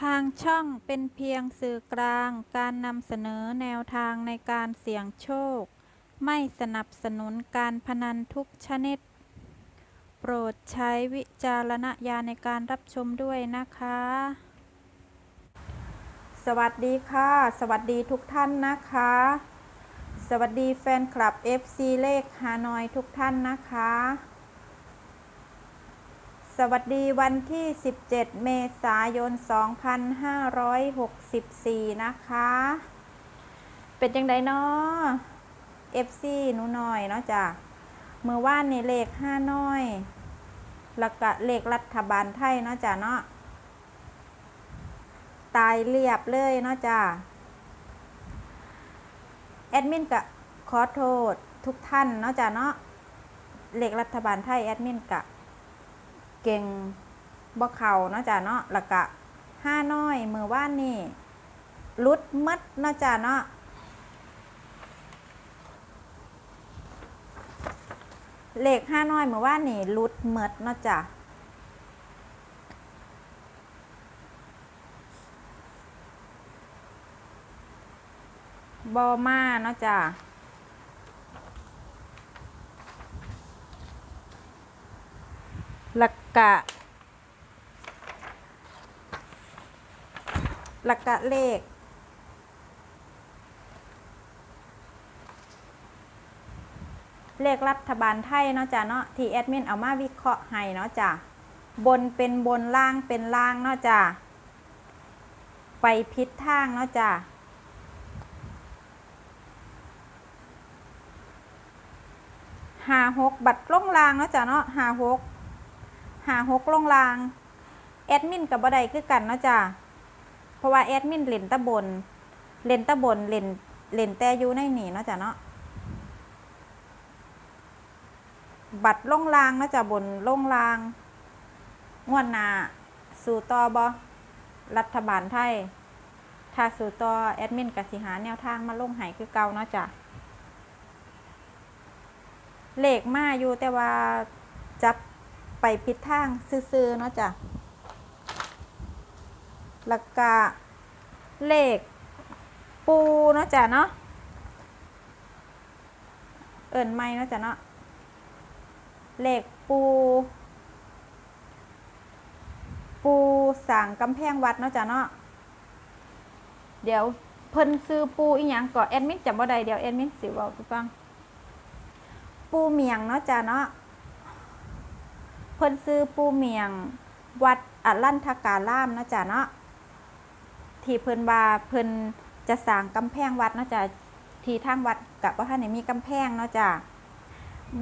ทางช่องเป็นเพียงสื่อกลางการนำเสนอแนวทางในการเสี่ยงโชค ไม่สนับสนุนการพนันทุกชนิด โปรดใช้วิจารณญาณในการรับชมด้วยนะคะ สวัสดีค่ะ สวัสดีทุกท่านนะคะ สวัสดีแฟนคลับ FC เลขฮานอยทุกท่านนะคะ สวัสดีวันที่ 17 เมษายน 2564 นะคะ เป็นยังไงเนาะ FC หนูหน่อยเนาะจ้ะเมื่อว่านในเลข5น้อย แล้วก็เลขรัฐบาลไทยเนาะจ้ะเนาะ ตายเรียบเลยเนาะจ้ะ แอดมินกะขอโทษทุกท่านเนาะจ้ะเนาะ เลขรัฐบาลไทยแอดมินกะ เก่งบ่เข่าเนาะจ้ะเนาะล้วก็ห้าน้อยมือว่านนี่ลุดมัดเนาะจ้ะเนาะเลขห้าน้อยมือว่านนี่ลุดเมดเนาะจ้ะบอมาเนาะจ้ะ ลักกะหลักกะเลข เลขรัฐบาลไทยเนาะจ้ะเนาะที่แอดมินเอามาวิเคราะห์ให้เนาะจ้ะบนเป็นบนล่างเป็นล่างเนาะจ้ะไปพิษทางเนาะจ้ะหาหกบัตรล่องลางเนาะจ้ะเนาะหาหก หาหกลงลาง แอดมินกับบ่ได้คือกันเนาะจ้ะ เพราะว่าแอดมินเล่นตะบน เล่นตะบน เล่น เล่นแต่อยู่ในนี่เนาะจ้ะเนาะ บัตรลงลางเนาะจ้ะบนลงลาง งวดหน้าสู่ต่อบอรัฐบาลไทย ถ้าสู่ต่อแอดมินกับสิหาแนวทางมาลงให้คือเก่าเนาะจ้ะเลขมาอยู่แต่ว่าจับ ไปผิดทางซื่อๆเนาะจ้ะแล้วก็เลขปูเนาะจ้ะเนาะเอิ่นไม่เนาะจ้ะเนาะเลขปู ปูสั่งกำแพงวัดเนาะจ้ะเนาะเดี๋ยวเพิ่นซื้อปูอีหยังก่อแอดมินจำบ่ได้เดี๋ยวแอดมินสิเว้าให้ฟังปูเมียงเนาะจ้ะเนาะ พิ่นซื้อปูเมียง วัดอลันทการามเนาะจ้ะเนาะที่เพิ่นว่าเพิ่นจะสร้างกำแพงวัดเนาะจ้ะที่ทางวัดกับว่าท่านมีกำแพงเนาะจ้ะ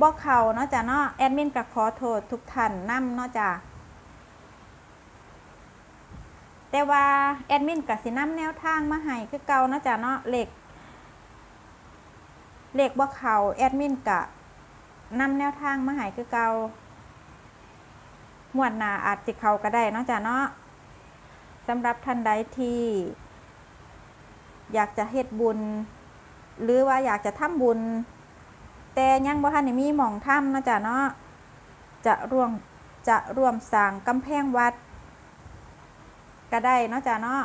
บ่เขาเนาะจ้ะเนาะแอดมินก็ขอโทษทุกท่านนำเนาะจ้ะแต่ว่าแอดมินก็สินำแนวทางมาให้คือเก่าเนาะจ้ะเนาะเหลขเหลขบ่เข้าแอดมินก็นำแนวทางมาให้คือเก่า หมวดหนาอาจจะเขาก็ได้นะจ้ะเนาะสำหรับท่านใดที่ อยากจะเฮ็ดบุญ หรือว่าอยากจะทำบุญ แต่ยังบ่ทันได้มีหม่องถ้ำนาะจ้ะเนาะจะร่วมจะร่วมสร้างกำแพงวัด ก็ได้นะจ้ะเนาะ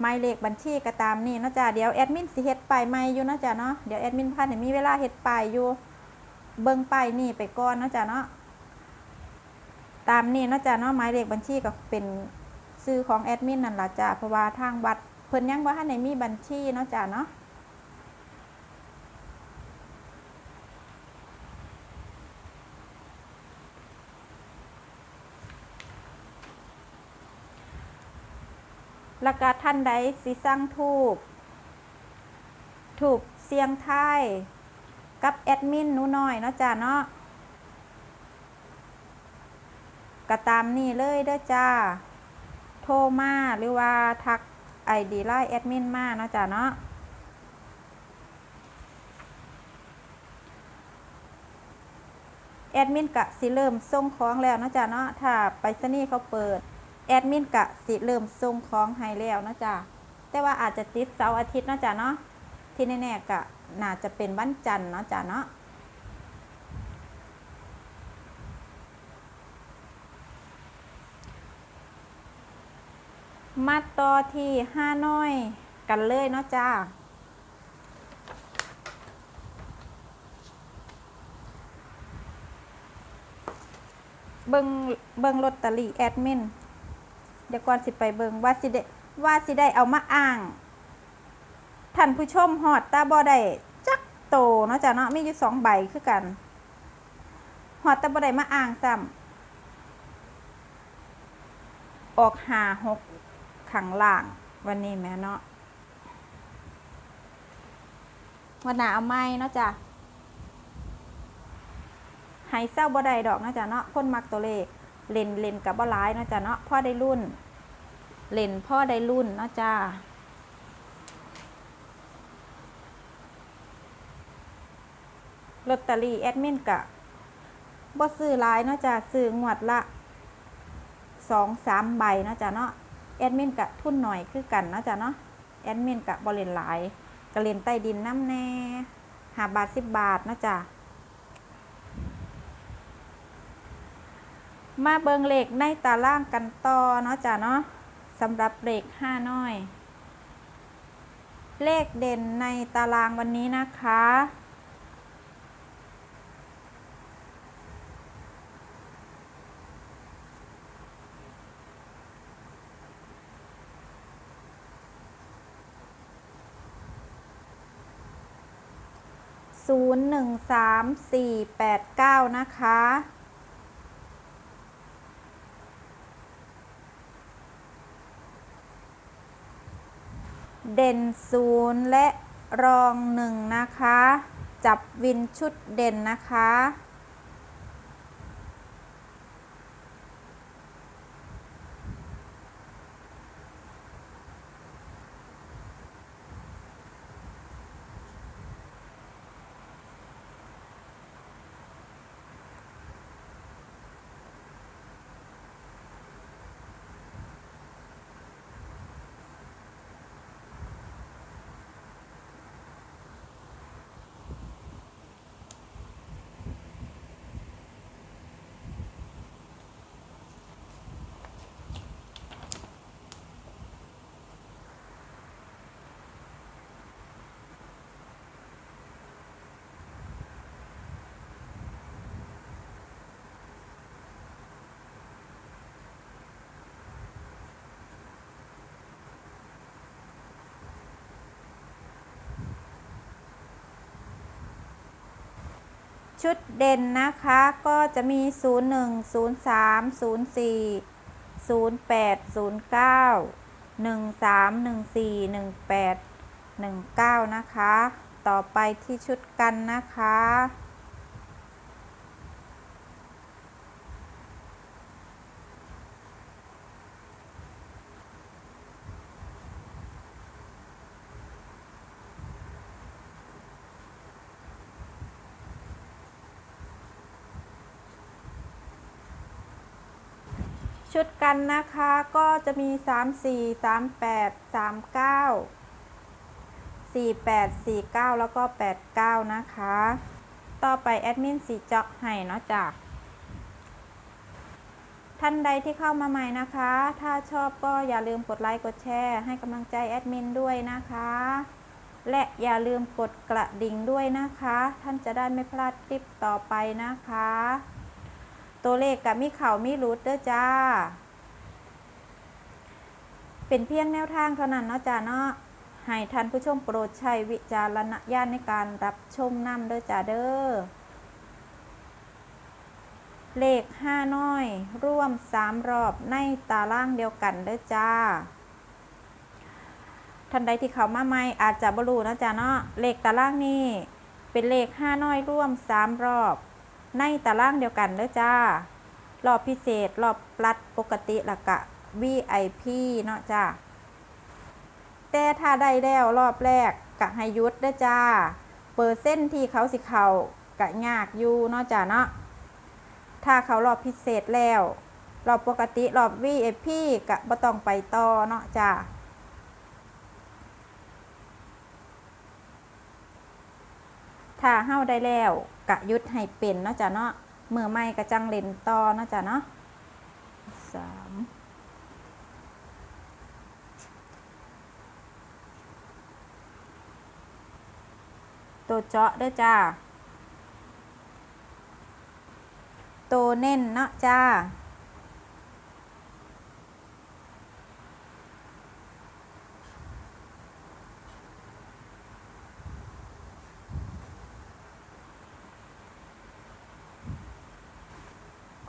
หมายเลขบัญชีก็ตามนี่นาะจ้ะเดี๋ยวแอดมินสิเฮ็ดไป้ายใหม่อยู่นาะจ้ะเนาะเดี๋ยวแอดมินพันได้มีเวลาเฮ็ดไปอยู่ เบิ่งป้ายนี่ไปก่อนเนาะจ้ะเนาะตามนี่เนาะจ้ะเนาะหมายเลขบัญชีก็เป็นซื้อของแอดมินนั่นล่ะจ้ะเพราะว่าทางวัดเพิ่นยังบ่ทันได้มีบัญชีเนาะจ้ะเนาะแล้วก็ท่านใดสิสั่งทูบ ถูกเสียงไทย กับแอดมินหนูน้อยเนาะจ้าเนาะก็ตามนี่เลยเด้อจ้า โทรมาหรือว่าทักไอดีไลน์แอดมินมาเนาะจ้าเนาะแอดมินกะสิเริ่มส่งของแล้วเนาะจ้าเนาะ ถ้าไปสนีย์เขาเปิด แอดมินกะสิเริ่มส่งของให้แล้วเนาะจ้าแต่ว่าอาจจะติดเสาร์อาทิตย์เนาะจ้าเนาะ ที่แน่ๆก็ น่าจะเป็นวันจันทร์เนาะจ้ะเนาะมาต่อที่ห้าน้อยกันเลยเนาะจ้าเบิงเบิงลอตเตอรี่แอดมิน เดี๋ยวก่อนสิไปเบิงว่าสิได้ว่าสิได้เอามาอ้าง ท่านผู้ชมหอดตาบ่ได้จักโตเนาะจ้ะเนาะมีอยู่สองใบคือกันหอดตาบ่ได้มาอ้างซ้ำออกหาหกขังล่าง วันนี้แม่เนาะวันหนาเอาไม้เนาะจ้ะให้เศร้าบ่ได้ดอกเนาะจ้ะเนาะคนมักตัวเลขเล่นเล่นกับบ่ร้ายเนาะจ้ะเนาะพ่อได้รุ่น เล่นพ่อได้รุ่นเนาะจ้า ลอตเตอรี่แอดมินกะบ่ซื้อหลายเนาะจ้าซื้องวดละสองสามใบเนาะจ้าเนาะแอดมินกะทุนหน่อยคือกันเนาะจ้าเนาะแอดมินกะบ่เล่นหลายก็เลนใต้ดินน้ำแน่หาบาทสิบบาทเนาะจ้ามาเบิงเลขในตารางกันต่อเนาะจ้าเนาะสำหรับเลขห้าน้อย เลขเด่นในตารางวันนี้นะคะ ย์หนึ่งสามสี่แปดเก้านะคะ เด่นศูนย์และรองหนึ่งนะคะ จับวินชุดเด่นนะคะ ชุดเด่นนะคะก็จะมี 01 03 04 08 09 13 14 18 19 นะคะ ต่อไปที่ชุดกันนะคะ ชุดกันนะคะก็จะมี 3 4 3 8 3 9 4 8 4 9 แล้วก็ 8 9 นะคะ ต่อไปแอดมินสีเจาะให้เนาะจ้ะท่านใดที่เข้ามาใหม่นะคะ ถ้าชอบก็อย่าลืมกดไลค์กดแชร์ ให้กำลังใจแอดมินด้วยนะคะ และอย่าลืมกดกระดิ่งด้วยนะคะ ท่านจะได้ไม่พลาดคลิปต่อไปนะคะ ตัวเลขกับมีเข่ามีรูดเด้อจ้า เป็นเพียงแนวทางเท่านั้นเนาะจ้าเนาะให้ท่านผู้ชมโปรดใช้วิจารณญาณในการรับชมนำเด้อจ้าเด้อ เลขห้าน้อย ร่วมสามรอบในตารางเดียวกันเด้อจ้า ท่านใดที่เขามาใหม่อาจจะบรูนะจ้าเนาะ เลขตารางนี้เป็นเลขห้าน้อยร่วมสามรอบ ในตารางเดียวกันเด้อจ้ารอบพิเศษรอบปลัดปกติละกะ VIP เนาะจ้าแต่ถ้าได้แล้วรอบแรกกะให้ยุดเด้อจ้า เปอร์เซ็นต์ที่เขาสิเขากะยากอยู่เนาะจ้าเนาะถ้าเขารอบพิเศษแล้วรอบปกติรอบ VIP กะบ่ต้องไปต่อเนาะจ้าถ้าเฮาได้แล้ว กะยุดให้เป็นเนาะจ้ะเนาะเมื่อไม้กระจังเลนต่อเนาะจ้ะเนาะสามตัวเจาะเด้อจ้าตัวเน้นเนาะจ้า